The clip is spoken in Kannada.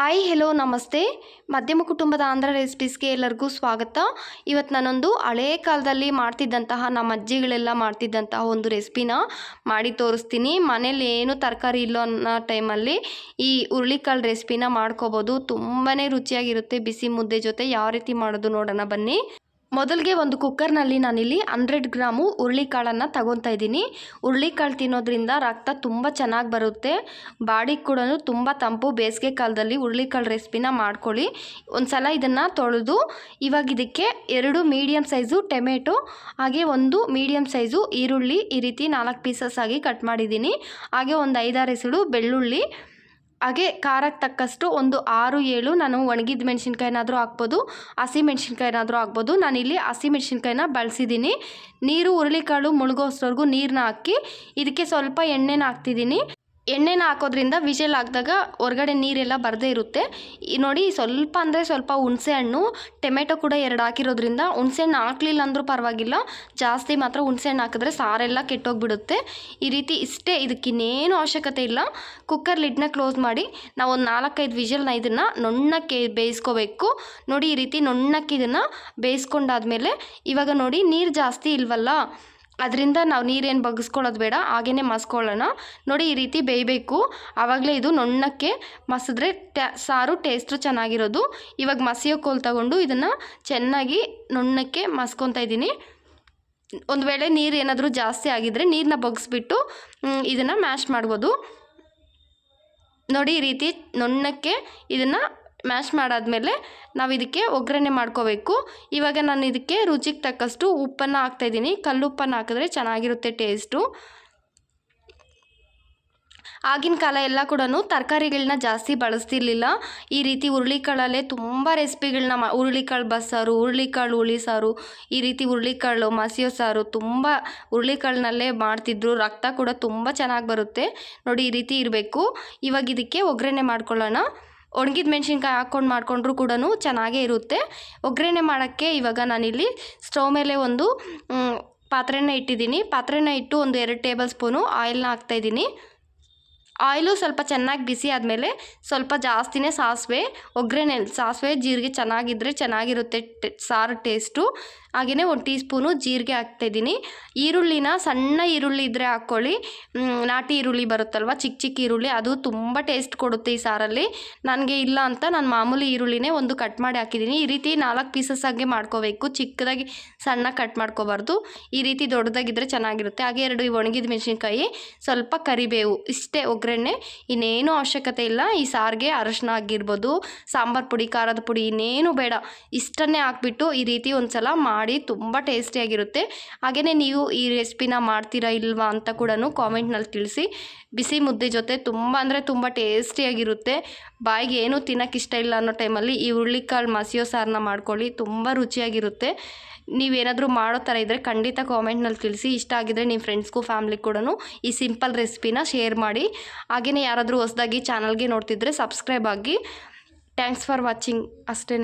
ಹಾಯ್ ಹೆಲೋ ನಮಸ್ತೆ. ಮಧ್ಯಮ ಕುಟುಂಬದ ಆಂಧ್ರ ರೆಸಿಪೀಸ್ಗೆ ಎಲ್ಲರಿಗೂ ಸ್ವಾಗತ. ಇವತ್ತು ನಾನೊಂದು ಹಳೇ ಕಾಲದಲ್ಲಿ ಮಾಡ್ತಿದ್ದಂತಹ ನಮ್ಮ ಅಜ್ಜಿಗಳೆಲ್ಲ ಮಾಡ್ತಿದ್ದಂತಹ ಒಂದು ರೆಸಿಪಿನ ಮಾಡಿ ತೋರಿಸ್ತೀನಿ. ಮನೇಲಿ ಏನು ತರಕಾರಿ ಇಲ್ಲೋ ಅನ್ನೋ ಟೈಮಲ್ಲಿ ಈ ಹುರುಳಿಕಾಳು ರೆಸಿಪಿನ ಮಾಡ್ಕೋಬೋದು. ತುಂಬಾ ರುಚಿಯಾಗಿರುತ್ತೆ. ಬಿಸಿ ಮುದ್ದೆ ಜೊತೆ ಯಾವ ರೀತಿ ಮಾಡೋದು ನೋಡೋಣ ಬನ್ನಿ. ಮೊದಲಿಗೆ ಒಂದು ಕುಕ್ಕರ್ನಲ್ಲಿ ನಾನಿಲ್ಲಿ ಹಂಡ್ರೆಡ್ ಗ್ರಾಮು ಹುರುಳಿಕಾಳನ್ನು ತಗೊತಾ ಇದ್ದೀನಿ. ಹುರುಳಿಕಾಳು ತಿನ್ನೋದ್ರಿಂದ ರಕ್ತ ತುಂಬ ಚೆನ್ನಾಗಿ ಬರುತ್ತೆ. ಬಾಡಿಗೆ ಕೂಡ ತುಂಬ ತಂಪು. ಬೇಸಿಗೆ ಕಾಲದಲ್ಲಿ ಹುರುಳಿಕಾಳು ರೆಸಿಪಿನ ಮಾಡ್ಕೊಳ್ಳಿ. ಒಂದು ಸಲ ಇದನ್ನು ತೊಳೆದು ಇವಾಗ ಇದಕ್ಕೆ ಎರಡು ಮೀಡಿಯಮ್ ಸೈಜು ಟೊಮೆಟೊ, ಹಾಗೆ ಒಂದು ಮೀಡಿಯಮ್ ಸೈಜು ಈರುಳ್ಳಿ ಈ ರೀತಿ ನಾಲ್ಕು ಪೀಸಸ್ ಆಗಿ ಕಟ್ ಮಾಡಿದ್ದೀನಿ. ಹಾಗೆ ಒಂದು ಐದಾರು ಹೆಸಳು ಬೆಳ್ಳುಳ್ಳಿ ಹಾಗೆ ಖಾರಕ್ಕೆ ತಕ್ಕಷ್ಟು ಒಂದು ಆರು, ಏಳು ನಾನು ಒಣಗಿದ ಮೆಣಸಿನ್ಕಾಯಿನಾದರೂ ಹಾಕ್ಬೋದು, ಹಸಿ ಮೆಣಸಿನ್ಕಾಯಿನಾದರೂ ಹಾಕ್ಬೋದು. ನಾನಿಲ್ಲಿ ಹಸಿ ಮೆಣಸಿನ್ಕಾಯಿನ ಬಳಸಿದ್ದೀನಿ. ನೀರು, ಹುರುಳಿಕಾಳು ಮುಳುಗೋಸ್ವರೆಗೂ ನೀರನ್ನ ಹಾಕಿ, ಇದಕ್ಕೆ ಸ್ವಲ್ಪ ಎಣ್ಣೆನ ಹಾಕ್ತಿದ್ದೀನಿ. ಎಣ್ಣೆನ ಹಾಕೋದ್ರಿಂದ ವಿಷಲ್ ಹಾಕಿದಾಗ ಹೊರಗಡೆ ನೀರೆಲ್ಲ ಬರದೇ ಇರುತ್ತೆ. ನೋಡಿ ಸ್ವಲ್ಪ ಅಂದರೆ ಸ್ವಲ್ಪ ಹುಣಸೆ ಹಣ್ಣು, ಟೊಮೆಟೊ ಕೂಡ ಎರಡು ಹಾಕಿರೋದ್ರಿಂದ ಹುಣಸೆ ಹಣ್ಣು ಹಾಕಲಿಲ್ಲ ಅಂದರೂ ಪರವಾಗಿಲ್ಲ. ಜಾಸ್ತಿ ಮಾತ್ರ ಹುಣಸೆ ಹಣ್ಣು ಹಾಕಿದ್ರೆ ಸಾರೆಲ್ಲ ಕೆಟ್ಟೋಗ್ಬಿಡುತ್ತೆ. ಈ ರೀತಿ ಇಷ್ಟೇ ಇದಕ್ಕಿನ್ನೇನು ಅವಶ್ಯಕತೆ ಇಲ್ಲ. ಕುಕ್ಕರ್ ಲಿಡ್ನ ಕ್ಲೋಸ್ ಮಾಡಿ ನಾವು ಒಂದು ನಾಲ್ಕೈದು ವಿಜಲ್ನ ಇದನ್ನು ನುಣ್ಣಕ್ಕೆ ಬೇಯಿಸ್ಕೋಬೇಕು. ನೋಡಿ ಈ ರೀತಿ ನುಣ್ಣಕ್ಕೆ ಇದನ್ನು ಬೇಯಿಸ್ಕೊಂಡಾದ್ಮೇಲೆ ಇವಾಗ ನೋಡಿ ನೀರು ಜಾಸ್ತಿ ಇಲ್ವಲ್ಲ? ಅದರಿಂದ ನಾವು ನೀರೇನು ಬಗ್ಸ್ಕೊಳ್ಳೋದು ಬೇಡ ಹಾಗೇ ಮಸ್ಕೊಳ್ಳೋಣ. ನೋಡಿ ಈ ರೀತಿ ಬೇಯಬೇಕು. ಆವಾಗಲೇ ಇದು ನೊಣ್ಣಕ್ಕೆ ಮಸಿದ್ರೆ ಸಾರು ಟೇಸ್ಟು ಚೆನ್ನಾಗಿರೋದು. ಇವಾಗ ಮಸಿಯೋ ಕೋಲ್ ತಗೊಂಡು ಇದನ್ನು ಚೆನ್ನಾಗಿ ನೊಣ್ಣಕ್ಕೆ ಮಸ್ಕೊತಾ ಇದ್ದೀನಿ. ಒಂದು ವೇಳೆ ನೀರು ಏನಾದರೂ ಜಾಸ್ತಿ ಆಗಿದ್ದರೆ ನೀರನ್ನ ಬಗ್ಸ್ಬಿಟ್ಟು ಇದನ್ನು ಮ್ಯಾಶ್ ಮಾಡ್ಬೋದು. ನೋಡಿ ಈ ರೀತಿ ನೊಣ್ಣಕ್ಕೆ ಇದನ್ನು ಮ್ಯಾಶ್ ಮಾಡಾದಮೇಲೆ ನಾವು ಇದಕ್ಕೆ ಒಗ್ಗರಣೆ ಮಾಡ್ಕೋಬೇಕು. ಇವಾಗ ನಾನು ಇದಕ್ಕೆ ರುಚಿಗೆ ತಕ್ಕಷ್ಟು ಉಪ್ಪನ್ನು ಹಾಕ್ತಾಯಿದ್ದೀನಿ ಕಲ್ಲುಪ್ಪನ್ನು ಹಾಕಿದ್ರೆ ಚೆನ್ನಾಗಿರುತ್ತೆ ಟೇಸ್ಟು ಆಗಿನ ಕಾಲ ಎಲ್ಲ ಕೂಡ ತರಕಾರಿಗಳನ್ನ ಜಾಸ್ತಿ ಬಳಸ್ತಿರ್ಲಿಲ್ಲ. ಈ ರೀತಿ ಹುರುಳಿಕಾಳಲ್ಲೇ ತುಂಬ ರೆಸಿಪಿಗಳನ್ನ ಮಾ, ಹುರುಳಿಕಾಳು ಬಸ್ಸಾರು ಹುರುಳಿಕಾಳು ಹುಳಿ ಸಾರು, ಈ ರೀತಿ ಹುರುಳಿಕಾಳು, ಮಸಿಯೋ ಸಾರು ತುಂಬ ಹುರುಳಿಕಾಳಿನಲ್ಲೇ ಮಾಡ್ತಿದ್ರು. ರಕ್ತ ಕೂಡ ತುಂಬ ಚೆನ್ನಾಗಿ ಬರುತ್ತೆ. ನೋಡಿ ಈ ರೀತಿ ಇರಬೇಕು. ಇವಾಗ ಇದಕ್ಕೆ ಒಗ್ಗರಣೆ ಮಾಡ್ಕೊಳ್ಳೋಣ. ಒಣಗಿದ ಮೆಣಸಿನ್ಕಾಯಿ ಹಾಕ್ಕೊಂಡು ಮಾಡಿಕೊಂಡ್ರೂ ಕೂಡ ಚೆನ್ನಾಗೇ ಇರುತ್ತೆ. ಒಗ್ಗರಣೆ ಮಾಡೋಕ್ಕೆ ಇವಾಗ ನಾನಿಲ್ಲಿ ಸ್ಟವ್ ಮೇಲೆ ಒಂದು ಪಾತ್ರೆನ ಇಟ್ಟಿದ್ದೀನಿ. ಪಾತ್ರೆನ ಇಟ್ಟು ಒಂದು ಎರಡು ಟೇಬಲ್ ಸ್ಪೂನು ಆಯಿಲ್ನ ಹಾಕ್ತಾಯಿದ್ದೀನಿ ಆಯಿಲು ಸ್ವಲ್ಪ ಚೆನ್ನಾಗಿ ಬಿಸಿ ಆದಮೇಲೆ ಸ್ವಲ್ಪ ಜಾಸ್ತಿನೇ ಸಾಸಿವೆ ಒಗ್ಗರಣೆ ಸಾಸಿವೆ, ಜೀರಿಗೆ ಚೆನ್ನಾಗಿದ್ದರೆ ಚೆನ್ನಾಗಿರುತ್ತೆ ಸಾರು ಟೇಸ್ಟು. ಹಾಗೆಯೇ ಒಂದು ಟೀ ಸ್ಪೂನು ಜೀರಿಗೆ ಹಾಕ್ತಾಯಿದ್ದೀನಿ. ಈರುಳ್ಳಿನ ಸಣ್ಣ ಈರುಳ್ಳಿ ಇದ್ದರೆ ಹಾಕ್ಕೊಳ್ಳಿ. ನಾಟಿ ಈರುಳ್ಳಿ ಬರುತ್ತಲ್ವ, ಚಿಕ್ಕ ಚಿಕ್ಕ ಈರುಳ್ಳಿ, ಅದು ತುಂಬ ಟೇಸ್ಟ್ ಕೊಡುತ್ತೆ ಈ ಸಾರಲ್ಲಿ. ನನಗೆ ಇಲ್ಲ ಅಂತ ನಾನು ಮಾಮೂಲಿ ಈರುಳ್ಳಿನೇ ಒಂದು ಕಟ್ ಮಾಡಿ ಹಾಕಿದ್ದೀನಿ. ಈ ರೀತಿ ನಾಲ್ಕು ಪೀಸಸ್ ಹಾಗೆ ಮಾಡ್ಕೋಬೇಕು. ಚಿಕ್ಕದಾಗಿ ಸಣ್ಣ ಕಟ್ ಮಾಡ್ಕೋಬಾರ್ದು. ಈ ರೀತಿ ದೊಡ್ಡದಾಗಿದ್ದರೆ ಚೆನ್ನಾಗಿರುತ್ತೆ. ಹಾಗೆ ಎರಡು ಒಣಗಿದ ಮೆಣಸಿನ್ಕಾಯಿ, ಸ್ವಲ್ಪ ಕರಿಬೇವು, ಇಷ್ಟೇ ಒಗ್ಗರಣೆ. ಇನ್ನೇನು ಅವಶ್ಯಕತೆ ಇಲ್ಲ. ಈ ಸಾರಿಗೆ ಅರಶಿನ ಆಗಿರ್ಬೋದು, ಸಾಂಬಾರು ಪುಡಿ, ಖಾರದ ಪುಡಿ ಇನ್ನೇನು ಬೇಡ. ಇಷ್ಟನ್ನೇ ಹಾಕ್ಬಿಟ್ಟು ಈ ರೀತಿ ಒಂದು ಸಲ ಮಾಡಿ ತುಂಬ ಟೇಸ್ಟಿಯಾಗಿರುತ್ತೆ ಹಾಗೆಯೇ ನೀವು ಈ ರೆಸಿಪಿನ ಮಾಡ್ತೀರಾ ಇಲ್ವಾ ಅಂತ ಕೂಡ ಕಾಮೆಂಟ್ನಲ್ಲಿ ತಿಳಿಸಿ. ಬಿಸಿ ಮುದ್ದೆ ಜೊತೆ ತುಂಬ ಅಂದರೆ ತುಂಬ ಟೇಸ್ಟಿಯಾಗಿರುತ್ತೆ ಬಾಯಿಗೆ ಏನೂ ತಿನ್ನೋಕೆ ಇಷ್ಟ ಇಲ್ಲ ಅನ್ನೋ ಟೈಮಲ್ಲಿ ಈ ಹುರುಳಿಕಾಳು ಮಸಿಯೋ ಸಾರನ್ನ ಮಾಡ್ಕೊಳ್ಳಿ, ತುಂಬ ರುಚಿಯಾಗಿರುತ್ತೆ. ನೀವೇನಾದರೂ ಮಾಡೋ ಥರ ಇದ್ದರೆ ಖಂಡಿತ ಕಾಮೆಂಟ್ನಲ್ಲಿ ತಿಳಿಸಿ. ಇಷ್ಟ ಆಗಿದ್ರೆ ನಿಮ್ಮ ಫ್ರೆಂಡ್ಸ್ಗೂ ಫ್ಯಾಮ್ಲಿಗೆ ಕೂಡ ಈ ಸಿಂಪಲ್ ರೆಸಿಪಿನ ಶೇರ್ ಮಾಡಿ. ಹಾಗೆಯೇ ಯಾರಾದರೂ ಹೊಸದಾಗಿ ಚಾನಲ್ಗೆ ನೋಡ್ತಿದ್ರೆ ಸಬ್ಸ್ಕ್ರೈಬ್ ಆಗಿ. ಥ್ಯಾಂಕ್ಸ್ ಫಾರ್ ವಾಚಿಂಗ್ ಅಷ್ಟೇ